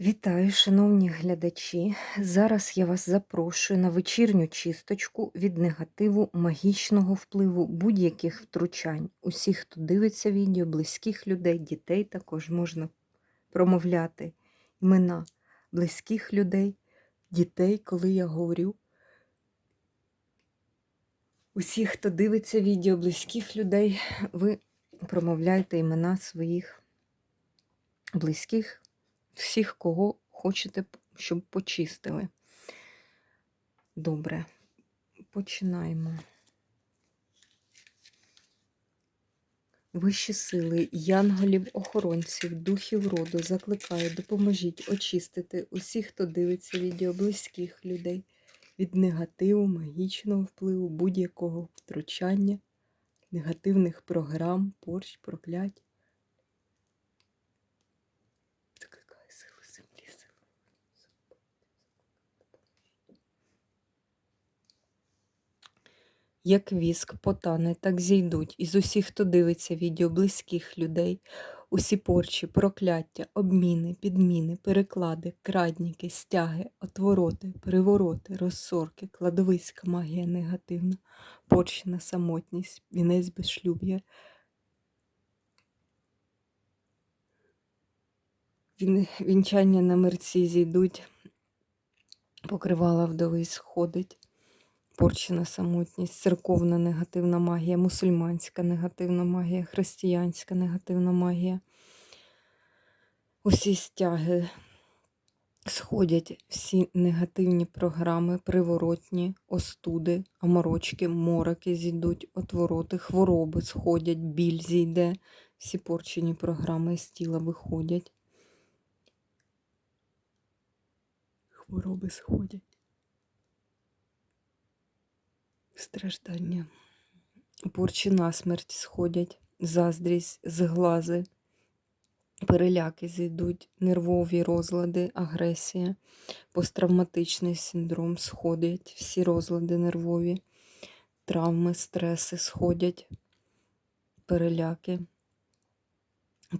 Вітаю, шановні глядачі. Зараз я вас запрошую на вечірню чисточку від негативу магічного впливу будь-яких втручань. Усіх, хто дивиться відео, близьких людей, дітей також можна промовляти імена близьких людей, дітей, коли я говорю. Усіх, хто дивиться відео, близьких людей, ви промовляєте імена своїх близьких всіх, кого хочете, щоб почистили. Добре, починаємо. Вищі сили, янголів, охоронців, духів роду закликаю, допоможіть очистити усіх, хто дивиться відео близьких людей від негативу, магічного впливу, будь-якого втручання, негативних програм, порч, проклять. Закликаю сили землі, сили. Як віск потане, так зійдуть. Із усіх, хто дивиться відео близьких людей, усі порчі, прокляття, обміни, підміни, переклади, крадніки, стяги, отвороти, перевороти, розсорки, кладовиська магія негативна, порчена самотність, вінець безшлюб'я, Він, вінчання на мерці зійдуть, покривала вдови сходить, порчена самотність, церковна негативна магія, мусульманська негативна магія, християнська негативна магія. Усі стяги сходять, всі негативні програми, приворотні, остуди, аморочки, мороки зійдуть, отвороти, хвороби сходять, біль зійде, всі порчені програми з тіла виходять. хвороби сходять, страждання, порчі насмерть сходять, заздрість, зглази, переляки зійдуть, нервові розлади, агресія, посттравматичний синдром сходять, всі розлади нервові, травми, стреси сходять, переляки.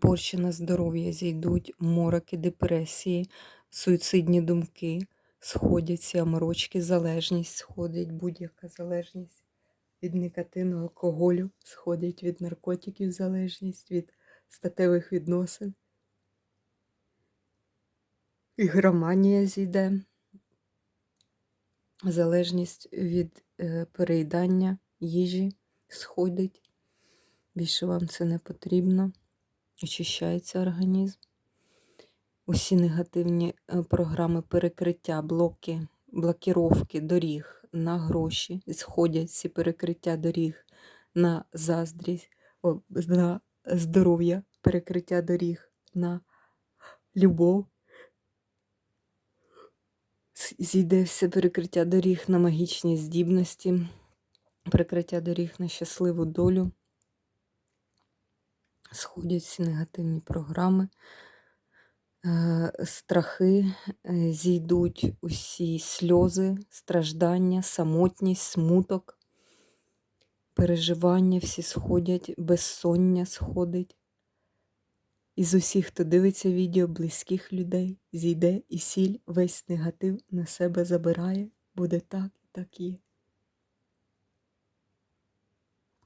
Порчі на здоров'я зійдуть, мороки, депресії, суїцидні думки, сходяться аморочки, залежність сходить, будь-яка залежність від никотину, алкоголю, сходить від наркотиків залежність, від статевих відносин. Ігроманія зійде, залежність від е, переїдання їжі сходить. Більше вам це не потрібно. Очищається організм усі негативні е, програми перекриття, блоки, блокіровки доріг на гроші, сходять всі перекриття доріг на заздрість, на здоров'я, перекриття доріг на любов. Зійде все перекриття доріг на магічні здібності, перекриття доріг на щасливу долю. Сходять всі негативні програми. Е, страхи, е, зійдуть усі сльози, страждання, самотність, смуток, переживання всі сходять, безсоння сходить. Із усіх, хто дивиться відео близьких людей, зійде і сіль весь негатив на себе забирає, буде так і так є.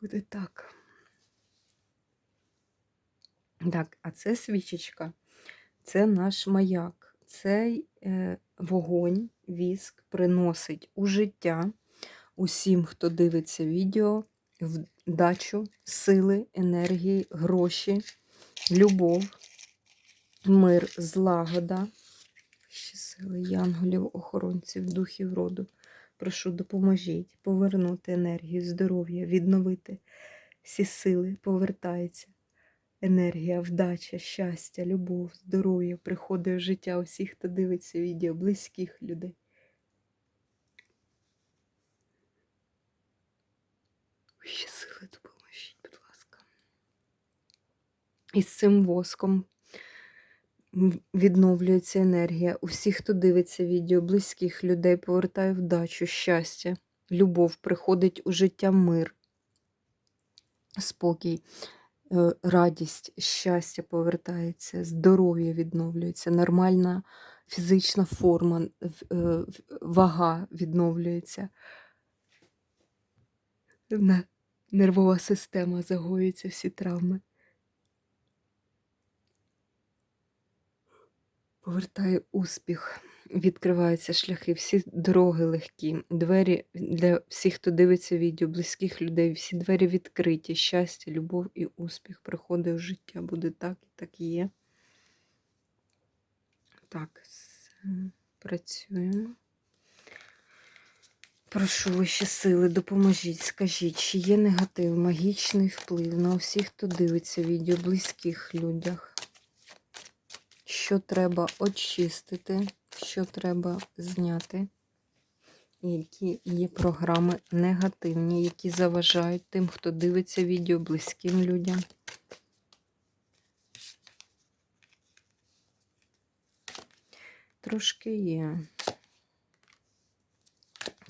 Буде так. Так, а це свічечка це наш маяк. Цей е, вогонь, віск приносить у життя усім, хто дивиться відео, вдачу, сили, енергії, гроші, любов, мир, злагода, ще сили янголів, охоронців, духів роду. Прошу, допоможіть повернути енергію, здоров'я, відновити всі сили, повертається енергія, вдача, щастя, любов, здоров'я приходить в життя усіх, хто дивиться відео, близьких людей. Ще сили допоможіть, будь ласка. І з цим воском відновлюється енергія. Усіх, хто дивиться відео, близьких людей, повертає вдачу, щастя, любов, приходить у життя мир, спокій, радість, щастя повертається, здоров'я відновлюється, нормальна фізична форма, в- вага відновлюється. Не- Нервова система загоюється, всі травми. Повертає успіх, відкриваються шляхи, всі дороги легкі, двері для всіх, хто дивиться відео, близьких людей, всі двері відкриті. Щастя, любов і успіх приходить в життя. Буде так і так є. Так, працюємо. Прошу вищі сили, допоможіть, скажіть, чи є негатив, магічний вплив на усіх, хто дивиться відео, близьких людях. Що треба очистити, що треба зняти, які є програми негативні, які заважають тим, хто дивиться відео близьким людям. Трошки є.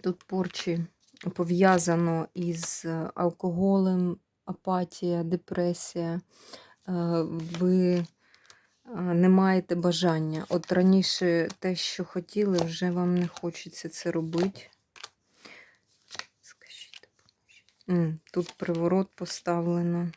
Тут порчі пов'язано із е, алкоголем, апатія, депресія. Е, Ви не маєте бажання. От раніше те, що хотіли, вже вам не хочеться це робити. Скажіть, Тут приворот поставлено.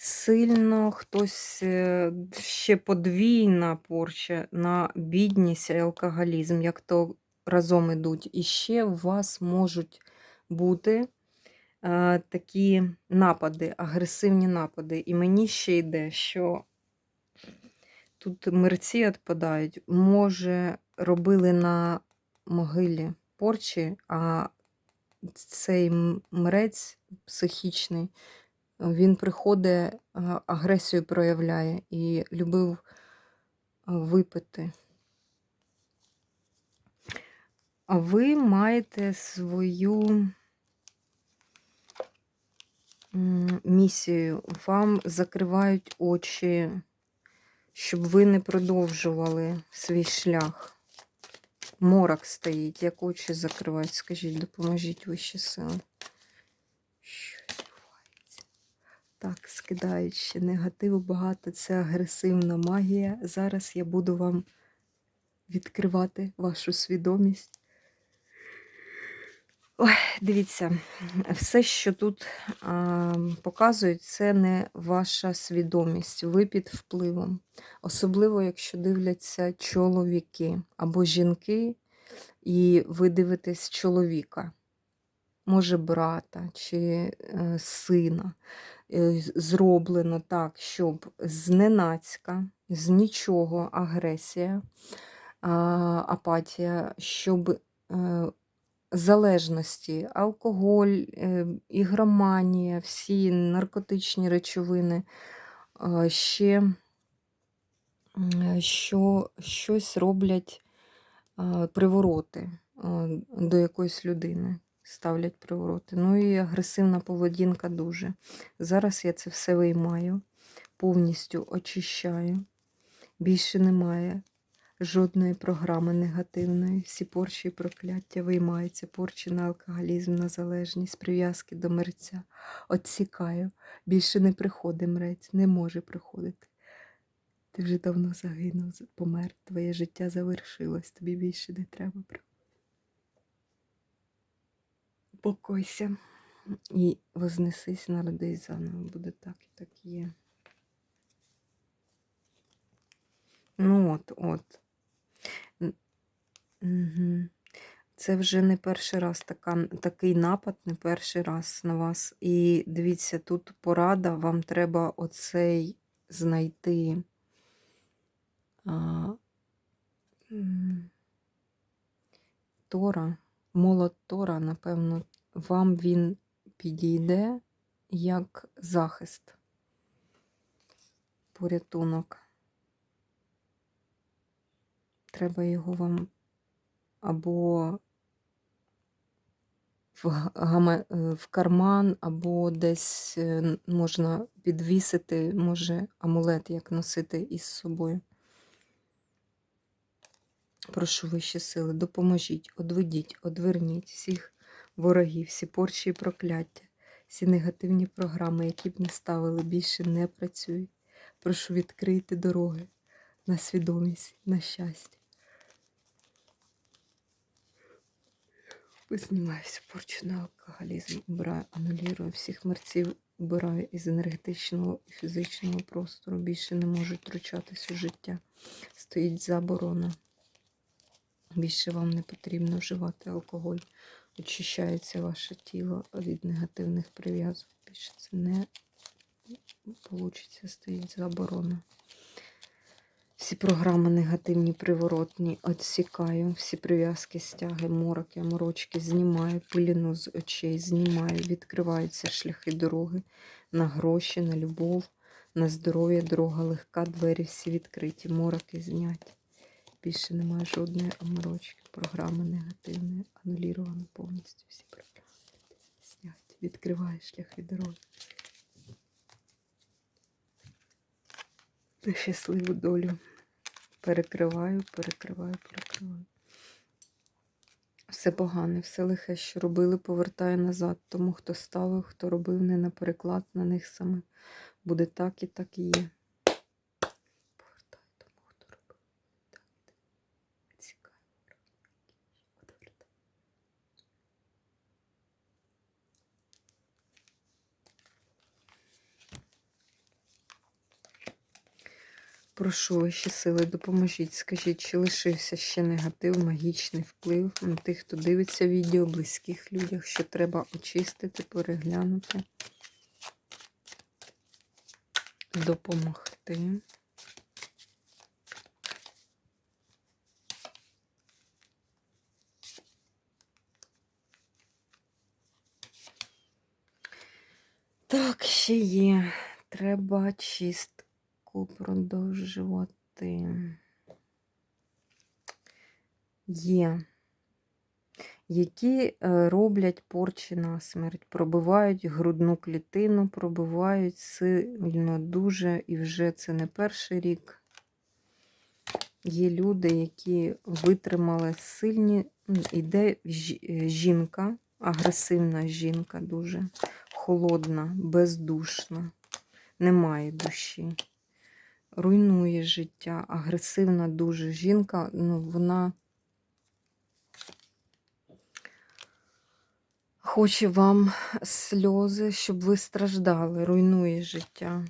Сильно хтось е, ще подвійна порча на бідність і алкоголізм, як то разом ідуть. І ще у вас можуть бути такі напади, агресивні напади. І мені ще йде, що тут мерці відпадають. Може, робили на могилі порчі, а цей мрець психічний. Він приходить, агресію проявляє і любив випити. А ви маєте свою місію. Вам закривають очі, щоб ви не продовжували свій шлях. Морок стоїть, як очі закривають. Скажіть, допоможіть вищі сили. Що відбувається? Так, скидають ще негативу багато. Це агресивна магія. Зараз я буду вам відкривати вашу свідомість. Ой, дивіться, все, що тут а, показують, це не ваша свідомість. Ви під впливом. Особливо, якщо дивляться чоловіки або жінки, і ви дивитесь чоловіка, може брата чи е, сина. Е, Зроблено так, щоб зненацька, з нічого агресія, а, апатія, щоб е, залежності, алкоголь, е, ігроманія, всі наркотичні речовини, ще що щось роблять привороти до якоїсь людини. Ставлять привороти. Ну і агресивна поведінка дуже. Зараз я це все виймаю, повністю очищаю. Більше немає жодної програми негативної. Всі порчі і прокляття виймаються, порчі на алкоголізм, на залежність, прив'язки до мерця. Отсікаю. Більше не приходить мрець, не може приходити. Ти вже давно загинув, помер, твоє життя завершилось, тобі більше не треба. Покойся і вознесись, народись заново. Буде так і так є. Ну от, от. Це вже не перший раз така, такий напад, не перший раз на вас. І дивіться, тут порада, вам треба оцей знайти. А, Тора, молот Тора, напевно, вам він підійде як захист, порятунок. Треба його вам або е, в карман, або десь е, можна підвісити, може амулет як носити із собою. Прошу вищі сили, допоможіть, одведіть, одверніть всіх ворогів, всі порчі і прокляття, Всі негативні програми, які б не ставили, більше не працюють. Прошу відкрити дороги на свідомість, на щастя. Знімаю всю порчу на алкоголізм, убираю, анулюю всіх мерців, убираю із енергетичного і фізичного простору. Більше не можуть втручатись у життя. Стоїть заборона. Більше вам не потрібно вживати алкоголь. Очищається ваше тіло від негативних прив'язок. Більше це не вийде, стоїть заборона. Всі програми негативні, приворотні, відсікаю, всі прив'язки, стяги, мороки, морочки, знімаю, пиліну з очей, знімаю, відкриваються шляхи дороги на гроші, на любов, на здоров'я, дорога легка, двері всі відкриті, мороки зняті. Більше немає жодної оморочки, програми негативної, ануліровано повністю всі програми. Зняті, відкриваю шляхи дороги. На щасливу долю. Перекриваю, перекриваю, перекриваю. Все погане, все лихе, що робили, повертаю назад. Тому хто ставив, хто робив не на переклад на них саме. Буде так і так і є. Повертаю тому, хто робив. Так, і так. Відсікаю. Повертаю. Прошу ваші сили, допоможіть. Скажіть, чи лишився ще негатив, магічний вплив на тих, хто дивиться відео, близьких людях, що треба очистити, переглянути, допомогти. Так, ще є. Треба чистку продовжувати. Є. Які е, роблять порчі на смерть, пробивають грудну клітину, пробивають сильно дуже, і вже це не перший рік. Є люди, які витримали сильні, іде е, жінка, агресивна жінка, дуже холодна, бездушна, немає душі, руйнує життя, агресивна дуже жінка, ну, вона хоче вам сльози, щоб ви страждали, руйнує життя.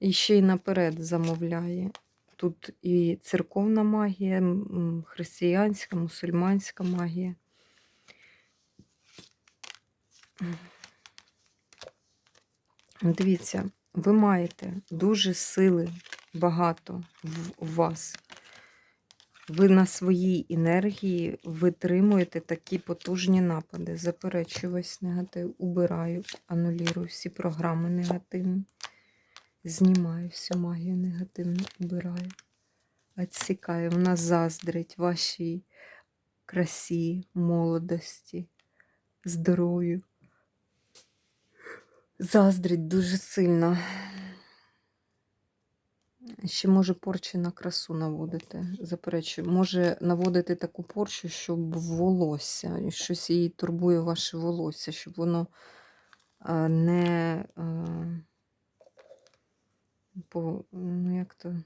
І ще й наперед замовляє. Тут і церковна магія, християнська, мусульманська магія. Дивіться, ви маєте дуже сили багато в вас. Ви на своїй енергії витримуєте такі потужні напади. Заперечую негатив, убираю, анулірую всі програми негативні. Знімаю всю магію негативну, убираю. Отсікаю. Вона заздрить вашій красі, молодості, здоров'ю. Заздрить дуже сильно. Ще може порчі на красу наводити. Заперечую, може наводити таку порчу, щоб волосся, щось її турбує ваше волосся, щоб воно е, не е, по, ну як то.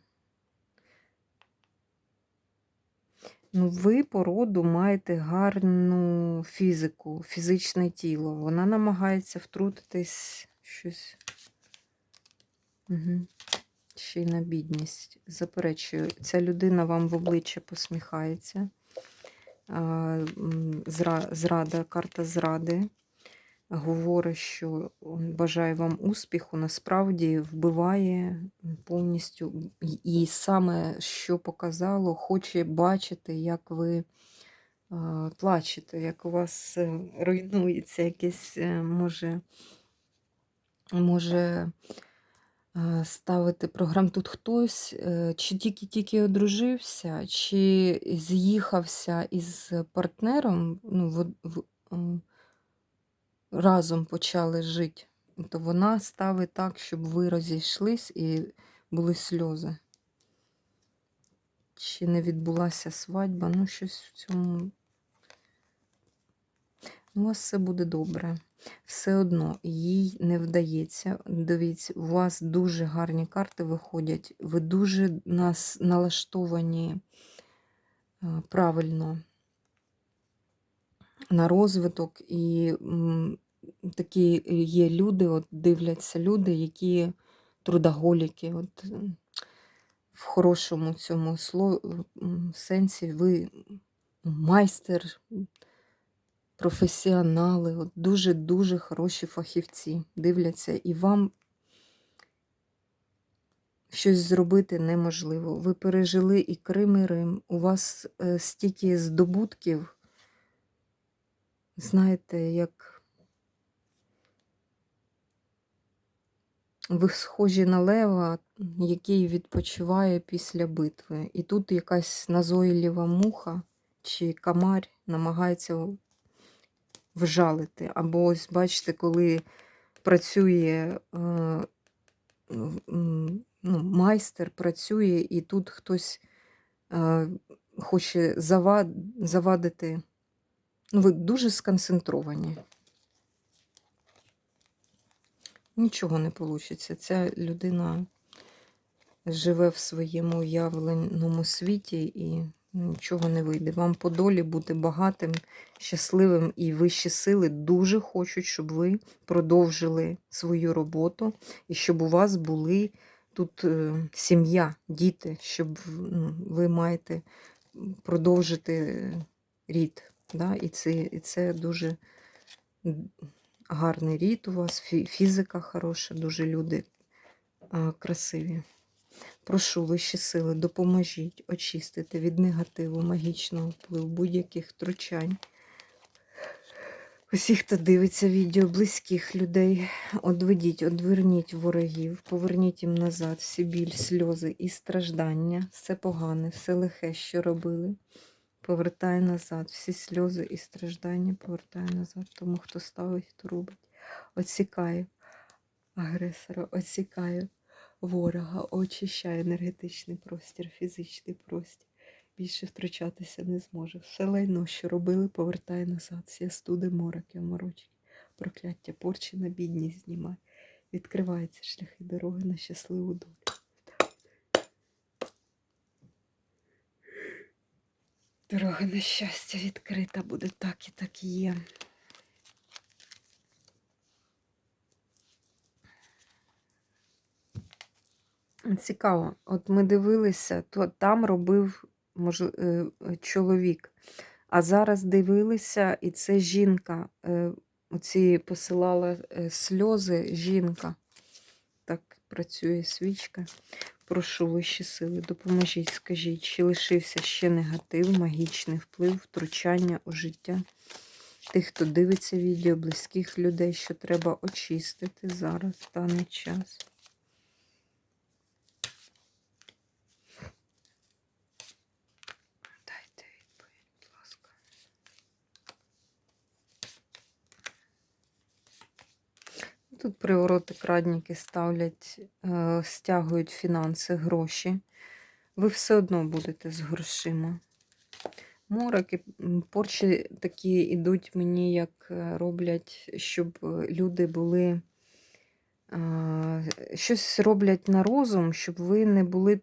Ви по роду маєте гарну фізику, фізичне тіло. Вона намагається втрутитись щось. Угу. Ще й на бідність. Заперечую, ця людина вам в обличчя посміхається. Зра- Зрада, карта зради. Говорить, що бажає вам успіху, насправді вбиває повністю. І- саме що показало, хоче бачити, як ви плачете, як у вас е, руйнується якесь, е, може, може ставити програм. Тут хтось е, чи тільки-тільки одружився, чи з'їхався із партнером, ну, в, в, разом почали жити, то вона ставить так, щоб ви розійшлись і були сльози. Чи не відбулася свадьба, ну щось в цьому. У вас все буде добре. Все одно їй не вдається. Дивіться, у вас дуже гарні карти виходять. Ви дуже нас налаштовані е, правильно на розвиток. І такі є люди, от дивляться люди, які трудоголіки. От, в хорошому цьому сенсі ви майстер, професіонали, дуже-дуже хороші фахівці дивляться, і вам щось зробити неможливо. Ви пережили і Крим, і Рим. У вас е, стільки здобутків, знаєте, як ви схожі на лева, який відпочиває після битви. І тут якась назойлива муха чи камарь намагається вжалити. Або ось бачите, коли працює е, ну, майстер, працює, і тут хтось е, хоче завад, завадити. Ну, ви дуже сконцентровані. Нічого не вийде. Ця людина живе в своєму уявленому світі і нічого не вийде. Вам по долі бути багатим, щасливим і вищі сили дуже хочуть, щоб ви продовжили свою роботу і щоб у вас були тут е, сім'я, діти, щоб ну, ви маєте продовжити рід. Да? І, це, і це дуже гарний рід у вас, фізика хороша, дуже люди красиві. Прошу вищі сили, допоможіть очистити від негативу, магічного впливу, будь-яких втручань. Усіх, хто дивиться відео, близьких людей, одведіть, одверніть ворогів, поверніть їм назад всі біль, сльози і страждання, все погане, все лихе, що робили. Повертай назад, всі сльози і страждання повертай назад, тому хто ставить, хто робить. Оцікає агресора, оцікає ворога, очищає енергетичний простір, фізичний простір. Більше втручатися не зможе. Все лайно, що робили, повертає назад. Всі студи, мороки, оморочки, прокляття, порчі на бідність знімай. Відкриваються шляхи дороги на щасливу долю. Дорога на щастя відкрита буде так і так є. Цікаво, от ми дивилися, то там робив мож, е, чоловік, а зараз дивилися, і це жінка. е, Оці посилала е, сльози жінка. Так працює свічка. Прошу вищі сили, допоможіть, скажіть, чи лишився ще негатив, магічний вплив, втручання у життя тих, хто дивиться відео, близьких людей, що треба очистити зараз, в даний час. Дайте відповідь, будь ласка. Тут привороти крадники ставлять, е, стягують фінанси, гроші. Ви все одно будете з грошима. Мороки, м, порчі такі йдуть мені, як е, роблять, щоб е, люди були. Щось роблять на розум, щоб ви не були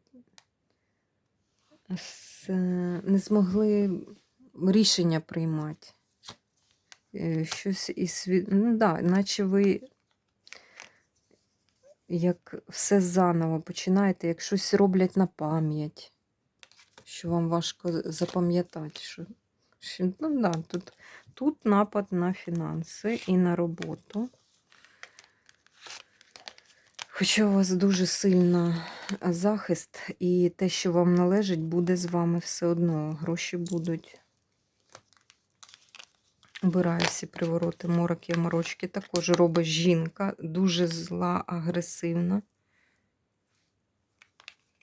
не змогли рішення приймати. Щось із. Ну да, наче ви як все заново починаєте, як щось роблять на пам'ять, що вам важко запам'ятати. Що, ну, да, тут, тут напад на фінанси і на роботу. Хоча у вас дуже сильна захист, і те, що вам належить, буде з вами все одно. Гроші будуть. Убираю всі привороти, мороки, морочки. Також робить жінка, дуже зла, агресивна.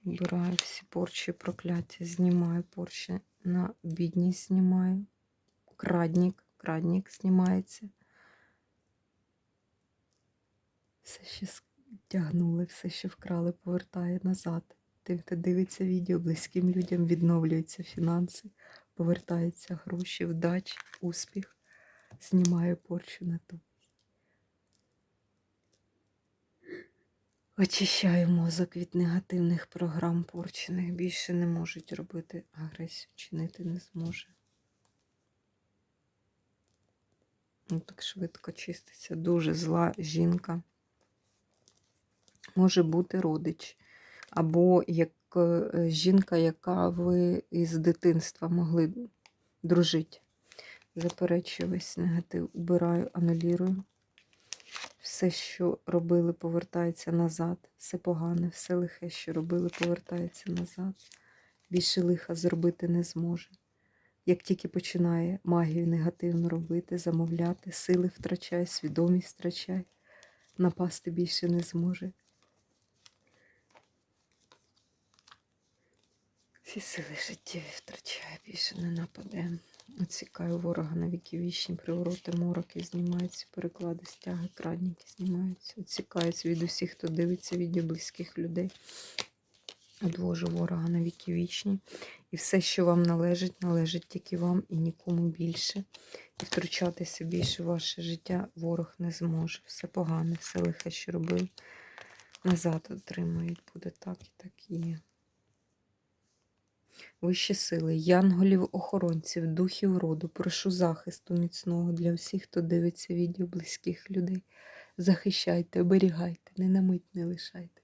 Убираю всі порчі, прокляття, знімаю порчі на бідність знімаю. Крадник, крадник знімається. Все ще стягнули, все, що вкрали, повертає назад. Тим, хто дивиться відео, близьким людям відновлюються фінанси, повертаються гроші, вдачі, успіх. Знімаю порчу на ту. Очищаю мозок від негативних програм порчених. Більше не можуть робити агресію, чинити не зможе. Ну, так швидко чиститься. Дуже зла жінка. Може бути родич. Або як е, жінка, яка ви із дитинства могли дружити. Заперечую весь негатив. Убираю, анулірую. Все, що робили, повертається назад. Все погане, все лихе, що робили, повертається назад. Більше лиха зробити не зможе. Як тільки починає магію негативно робити, замовляти, сили втрачає, свідомість втрачає, напасти більше не зможе. Всі сили життєві втрачає, більше не нападе. Оцікаю ворога на віки вічні, привороти, мороки знімаються, переклади, стяги, крадніки знімаються. Оцікаються від усіх, хто дивиться відео близьких людей. Одвожу ворога на віки вічні. І все, що вам належить, належить тільки вам і нікому більше. І втручатися більше в ваше життя ворог не зможе. Все погане, все лихе, що робив, назад отримують. Буде так і так і є. Вищі сили, янголів, охоронців, духів роду, прошу захисту міцного для всіх, хто дивиться відео близьких людей. Захищайте, оберігайте, не на мить не лишайте.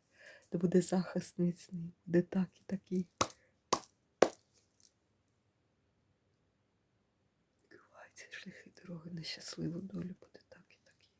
Де буде захист міцний, де так і такий. Відкриваються шляхи дороги на щасливу долю, буде так і такий.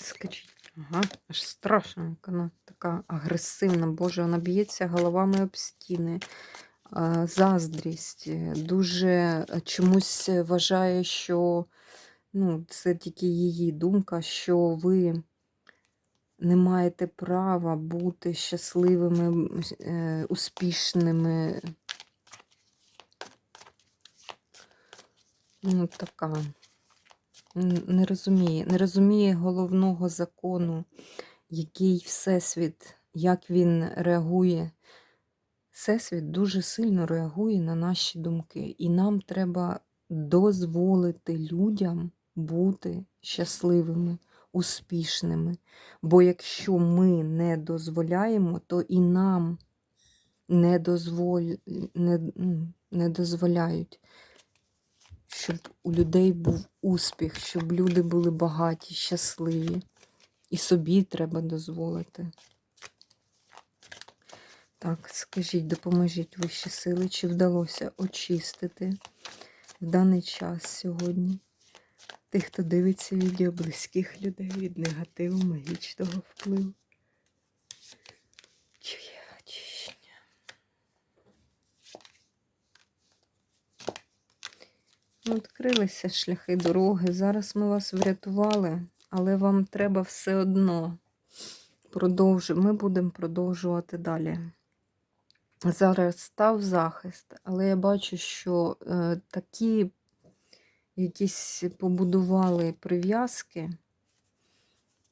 Скажіть, ага, аж страшно, як вона така агресивна, Боже, вона б'ється головами об стіни, заздрість, дуже е, чомусь вважає, що ну, це тільки її думка, що ви не маєте права бути щасливими, е, успішними. Ну, така. Не розуміє, не розуміє головного закону, який Всесвіт, як він реагує. Всесвіт дуже сильно реагує на наші думки, і нам треба дозволити людям бути щасливими, успішними. Бо якщо ми не дозволяємо, то і нам не, дозволь... не, не дозволяють щоб у людей був успіх, щоб люди були багаті, щасливі. І собі треба дозволити. Так, скажіть, допоможіть вищі сили, чи вдалося очистити в даний час сьогодні тих, хто дивиться відео близьких людей від негативу, магічного впливу. Чи є очищення? Ну, Відкрилися шляхи дороги. Зараз ми вас врятували, але вам треба все одно продовжувати. Ми будемо продовжувати далі. Зараз став захист, але я бачу, що е, такі якісь побудували прив'язки.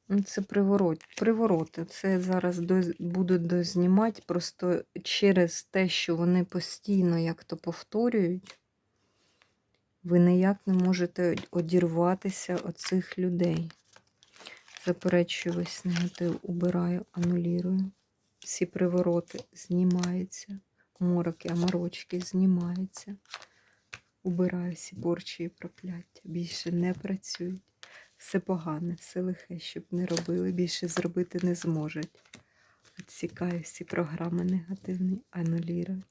Ну, Це приворот, привороти. Це зараз до, будуть дознімати просто через те, що вони постійно як то повторюють. Ви ніяк не можете одірватися від цих людей. Заперечую весь негатив, убираю, анулірую. Всі привороти знімаються. Мороки, аморочки знімаються. Убираю всі порчі і прокляття. Більше не працюють. Все погане, все лихе, щоб не робили, більше зробити не зможуть. Відсікаю всі програми негативні, анулірую.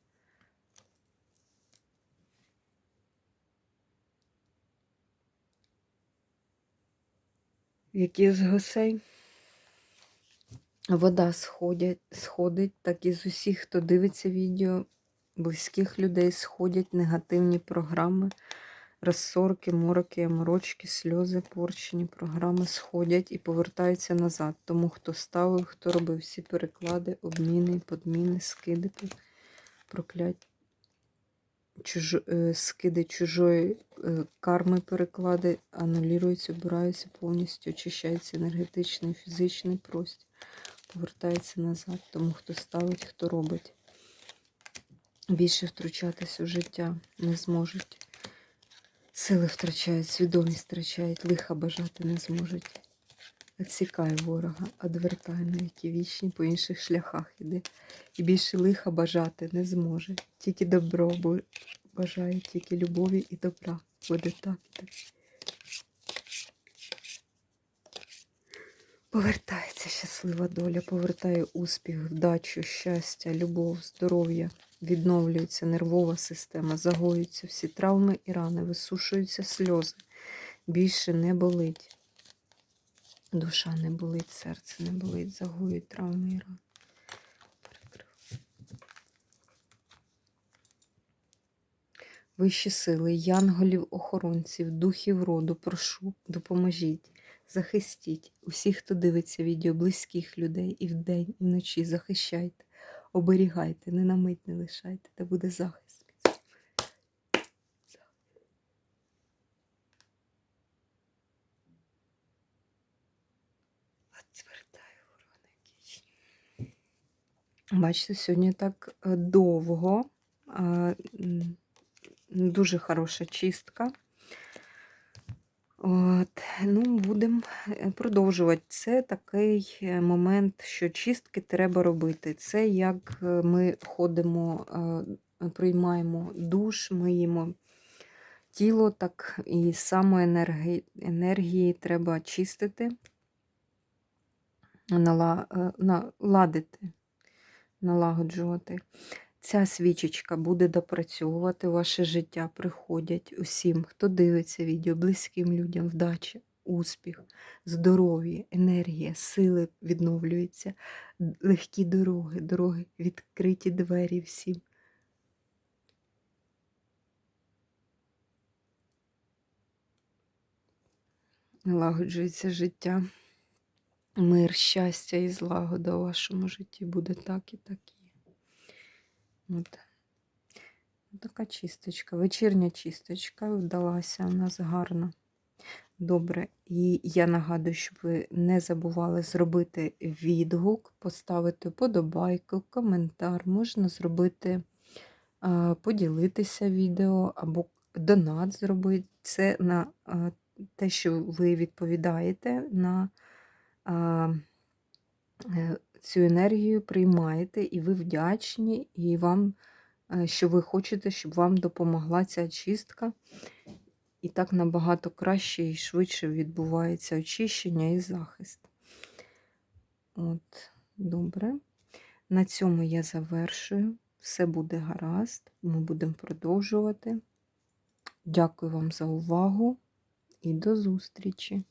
Які з гусей. Вода сходять, сходить, так і з усіх, хто дивиться відео, близьких людей сходять негативні програми, розсорки, мороки, морочки, сльози, порчені програми сходять і повертаються назад. Тому хто ставив, хто робив всі переклади, обміни, подміни, скиди, прокляття. Чуж... е, скиди чужої е, карми, переклади, анулюються, обираються повністю, очищається енергетичний, фізичний простір, повертається назад. Тому хто ставить, хто робить. Більше втручатися в життя не зможуть. Сили втрачають, свідомість втрачають, лиха бажати не зможуть. Відсікай ворога, одвертай на які вічні по інших шляхах іде. І більше лиха бажати не зможе. Тільки добро бажає, тільки любові і добра. Буде так так. Повертається щаслива доля, повертає успіх, вдачу, щастя, любов, здоров'я. Відновлюється нервова система, загоюються всі травми і рани, висушуються сльози. Більше не болить. Душа не болить, серце не болить, загоюють травми і рани. Вищі сили, янголів, охоронців, духів роду, прошу, допоможіть, захистіть усіх, хто дивиться відео, близьких людей і вдень, і вночі захищайте, оберігайте, не на мить не лишайте, та буде захист. Бачите, сьогодні так е, довго. Дуже хороша чистка. От, ну, будемо продовжувати. Це такий е, момент, що чистки треба робити. Це як е, ми ходимо, е, приймаємо душ, миємо тіло, так і саме енергії, треба чистити, нала, е, наладити, налагоджувати. Ця свічечка буде допрацьовувати ваше життя. Приходять усім, хто дивиться відео, близьким людям, вдача, успіх, здоров'я, енергія, сили відновлюються, легкі дороги, дороги, відкриті двері всім. Налагоджується життя. Мир, щастя і злагода у вашому житті буде так і так і є. От. Така чисточка, вечірня чисточка вдалася у нас гарно. Добре. І я нагадую, щоб ви не забували зробити відгук, поставити подобайку, коментар. Можна зробити, поділитися відео або донат зробити. Це на те, що ви відповідаєте на цю енергію, приймаєте, і ви вдячні, і вам, е, що ви хочете, щоб вам допомогла ця чистка. І так набагато краще і швидше відбувається очищення і захист. От, добре. На цьому я завершую. Все буде гаразд. Ми будемо продовжувати. Дякую вам за увагу і до зустрічі!